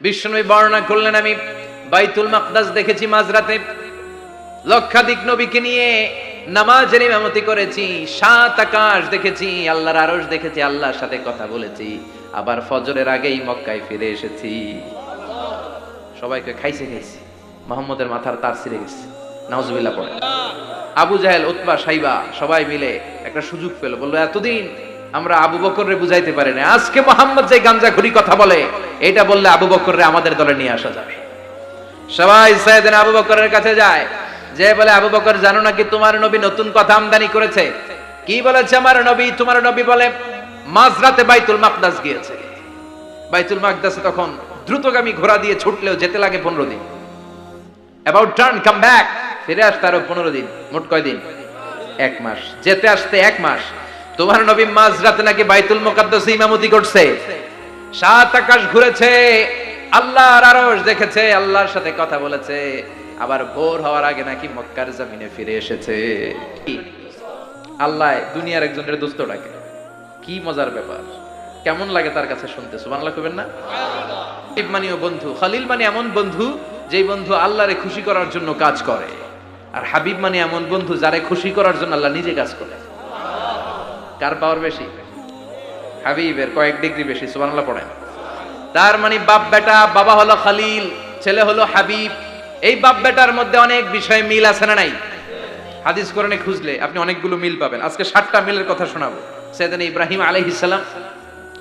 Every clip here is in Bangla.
বিষ্ণুবী বর্ণনা করলেন, আমি বাইতুল মাকদাস দেখেছি মাঝরাতে। লক্ষাধিক নবীকে নিয়ে নামাজের ইমামতি করেছি, সাত আকাশ দেখেছি, আল্লাহর আরশ দেখেছি, আল্লাহর সাথে কথা বলেছি, আবার ফজরের আগেই মক্কায় ফিরে এসেছি। সবাইকে খাইছে খাইছে। মোহাম্মদের মাথার তার ছিঁড়ে গেছে। নাউজুবিল্লাহ পড়ে। আবু জাহেল, উতবা, সাইবা, সবাই মিলে একটা সুযোগ পেল। বলল, এতদিন আমরা আবু বকররে বুঝাইতে পারি না আজকে মোহাম্মদ যে গাঞ্জা ঘুরি কথা বলে এটা বললে আবু বকররে আমাদের দলে নিয়ে আসা যাবে। সবাই সাইয়েদিন আবু বকরের কাছে যায়। যে বলে, আবু বকর, জানো নাকি তোমার নবী নতুন কথা আমদানি করেছে? কি বলেছে আমার নবী? তোমার নবী বলে, মাঝরাতে বাইতুল মাকদাস গিয়েছে। বাইতুল মাকদাসে তখন দ্রুতগামী ঘোড়া দিয়ে ছুটলেও যেতে লাগে পনেরো দিন। অ্যাবাউট টার্ন কাম ব্যাক ফিরে আসতে আরও পনেরো দিন, মোট কয় দিন? এক মাস। যেতে আসতে এক মাস। তোমার নবী মাঝরাতে নাকি বাইতুল মুকাদ্দাস ইমামতি করছে? সাত আকাশ ঘুরেছে, আল্লাহর আরশ দেখেছে, আল্লাহর সাথে কথা বলেছে। আবার ভোর হওয়ার আগে নাকি মক্কার জমিনে ফিরে এসেছে? আল্লাহ দুনিয়ার একজনের দোস্ত ডাকে। কি মজার ব্যাপার। কেমন লাগে তার কাছে শুনতে? সুবহানাল্লাহ কইবেন না? মানিও বন্ধু, খালিল মানে এমন বন্ধু, যেই বন্ধু আল্লাহরে খুশি করার জন্য কাজ করে। আর হাবিব মানে এমন বন্ধু, যারে খুশি করার জন্য আল্লাহ নিজে কাজ করে। কার পাওয়ার বেশি? হাবিবের কয়েক ডিগ্রি বেশি, সুবহানাল্লাহ পড়েন। তার মানে বাপ বেটা, বাবা হলো খালিল, ছেলে হলো হাবিব। এই বাপ বেটার মধ্যে অনেক বিষয়ে মিল আছে না নাই? হাদিস কোরআনে খুঁজলে আপনি অনেকগুলো মিল পাবেন। আজকে সাতটা মিলের কথা শোনাবো। সেদিন ইব্রাহিম আলাইহিস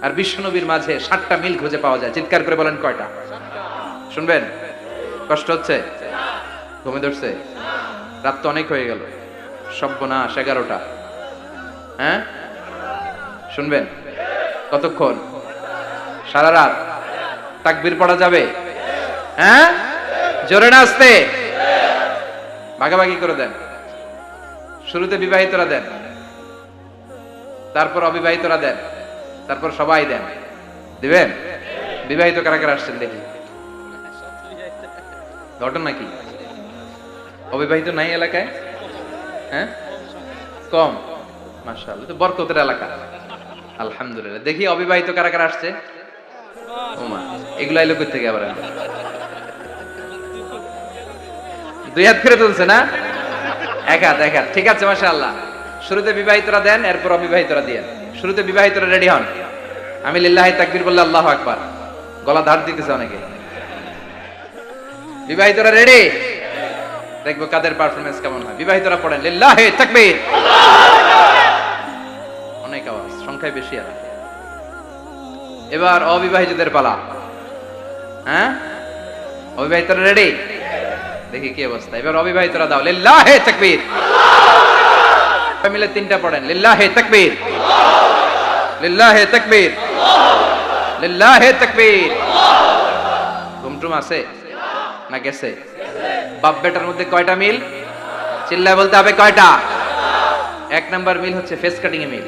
আর বিশ্বনবীর মাঝে সাতটা মিল খুঁজে পাওয়া যায়। চিৎকার করে বলেন কয়টা? শুনবেন? কষ্ট হচ্ছে? ঘুমে ধরছে? রাত তো অনেক হয়ে গেল। সব্যনাশ এগারোটা। হ্যাঁ? শুনবেন? কতক্ষণ? সারা রাত। তাকবির পড়া যাবে? হ্যাঁ? জোরে না আসতে ভাগাভাগি করে দেন। শুরুতে বিবাহিতরা দেন। তারপর অবিবাহিতরা দেন। তারপর সবাই দেন। দিবেন? বিবাহিত কারা কারা আসছেন দেখি। ঘটনা কি? অবিবাহিত নাই এলাকায়? হ্যাঁ? কম। তো বরকতের এলাকা। আলহামদুলিল্লাহ। দেখি অবিবাহিত কারা কারা আসছে? ওমা, এগুলো কই থেকে আবার? দুই হাত ফিরে তুলছে না? এক হাত এক হাত। ঠিক আছে, মাশাআল্লাহ। শুরুতে বিবাহিতরা দেন, এরপর অবিবাহিতরা দিয়ে। শুরুতে বিবাহিতরা রেডি হন। আমি লিল্লাহি তাকবীর বললে আল্লাহ আকবার। গলা ধার দিতেছে অনেকে। বিবাহিতরা রেডি? দেখব কাদের পারফরমেন্স কেমন হয়। বিবাহিতরা পড়েন, লিল্লাহি তাকবীর। আওয়াজ সংখ্যায় বেশি আর এবার অবিবাহিতদের পালা। হ্যাঁ? অবিবাহিতরা রেডি দেখি কি অবস্থা। এবার অবিবাহিতরা দাও। লিল্লাহি তাকবীর। মিলে তিনটা পড়েন। লিল্লাহি তাকবীর। লিল্লাহি তাকবীর। লিল্লাহি তাকবীর। ঘুমটুম আছে? না গেছে? বাপ বেটার মধ্যে কয়টা মিল? চিল্লায় বলতে হবে কয়টা? এক নাম্বার মিল হচ্ছে ফেস কাটিং এ মিল।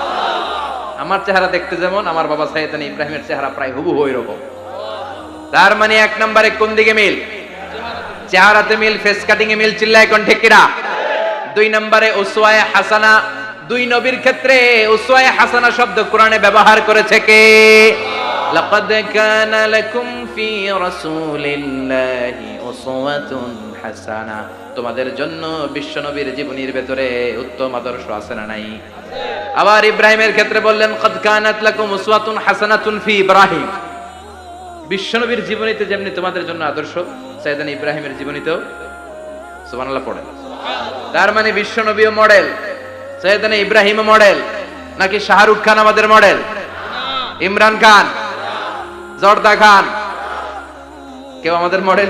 আমার চেহারা দেখতে যেমন, আমার বাবা সাইয়েদানি ইব্রাহিমের চেহারা প্রায় হুবহু এরকম তার মানে এক নম্বরে কোন দিকে মিল? চেহারাতে মিল ফেস কাটিং এ মিল, চিল্লায় কোন ঠেকিরা দুই নম্বরে উসওয়ায়ে হাসানা, দুই নবীর ক্ষেত্রে উসওয়ায়ে হাসানা শব্দ কোরআনে ব্যবহার করেছে কে? লাকাদ কানা লাকুম ফি রাসূলিল্লাহি হাসানা। তোমাদের জন্য বিশ্বনবীর জীবনীর ভেতরে উত্তম আদর্শ আছে না নাই? আবার ইব্রাহিমের ক্ষেত্রে বললেন, কদ হাসানাতুন ফি ইব্রাহিম। বিশ্বনবীর জীবনীতে যেমনি তোমাদের জন্য আদর্শ, সাইদান ইব্রাহিমের জীবনীতেও পড়েন তার মানে মডেল সৈয়দানা ইব্রাহিম মডেল নাকি শাহরুখ খান আমাদের মডেল ইমরান খান, জর্দা খান, কেউ আমাদের মডেল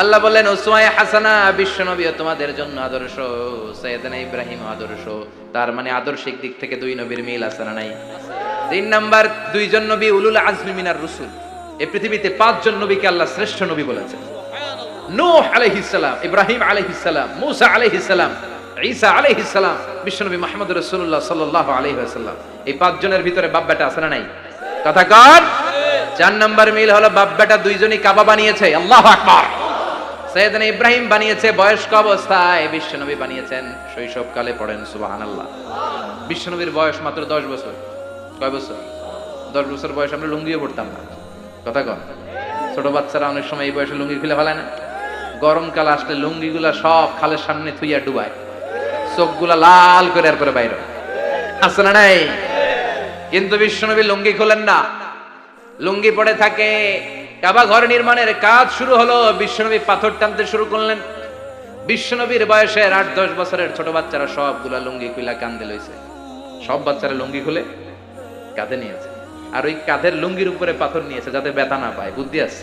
আল্লাহ বললেন উসমায়ে হাসানা বিশ্বনবী তোমাদের জন্য আদর্শ। সৈয়দনা ইব্রাহিম আদর্শ। তার মানে আদর্শিক দিক থেকে দুই নবীর মিল আছে না নাই? তিন নাম্বার, দুইজন নবী উলুল আজমি মিনার রসুল। এই পৃথিবীতে পাঁচজন নবীকে আল্লাহ শ্রেষ্ঠ নবী বলেছেন। নূহ আলাইহিস সালাম, ইব্রাহিম আলাইহিস সালাম, মুসা আলাইহিস সালাম, ঈসা আলাইহিস সালাম, বিশ্বনবী মুহাম্মদ রাসূলুল্লাহ সাল্লাল্লাহু আলাইহি ওয়াসাল্লাম। এই পাঁচজনের ভিতরে বাপ বেটা আছে না নাই? কথা কর চার নাম্বার মিল হলো, বাপ বেটা দুইজনই কাবা বানিয়েছে। আল্লাহু আকবার। সৈয়দনা ইব্রাহিম বানিয়েছে বয়স্ক অবস্থায়, বিশ্বনবী বানিয়েছেন, শৈশবকালে পড়েন, সুবহানাল্লাহ। বিশ্বনবীর বয়স মাত্র দশ বছর। কয় বছর? দশ বছর বয়স আমরা লুঙ্গিও পড়তাম না। কথা কর ছোট বাচ্চারা অনেক সময় এই বয়সে লুঙ্গি খুলে ফেলায় না। গরমকাল আসলে লুঙ্গিগুলা সব খালের সামনে থুইয়া ডুবায়। চোখগুলা লাল করে আর করে বাইরে। আসলে নাই? কিন্তু বিশ্বনবী লুঙ্গি খোলেন না। লুঙ্গি পড়ে থাকে কাবা ঘর নির্মাণের কাজ শুরু হলো। বিশ্বনবী পাথর টানতে শুরু করলেন। বিশ্বনবীর বয়সের আট, দশ বছরের ছোট বাচ্চারা সবগুলা লুঙ্গি খুলা কান্দে লইছে। সব বাচ্চারা লুঙ্গি খুলে কাঁধে নিয়েছে। আর ওই কাঁধের লুঙ্গির উপরে পাথর নিয়েছে যাতে ব্যথা না পায়। বুদ্ধি আছে?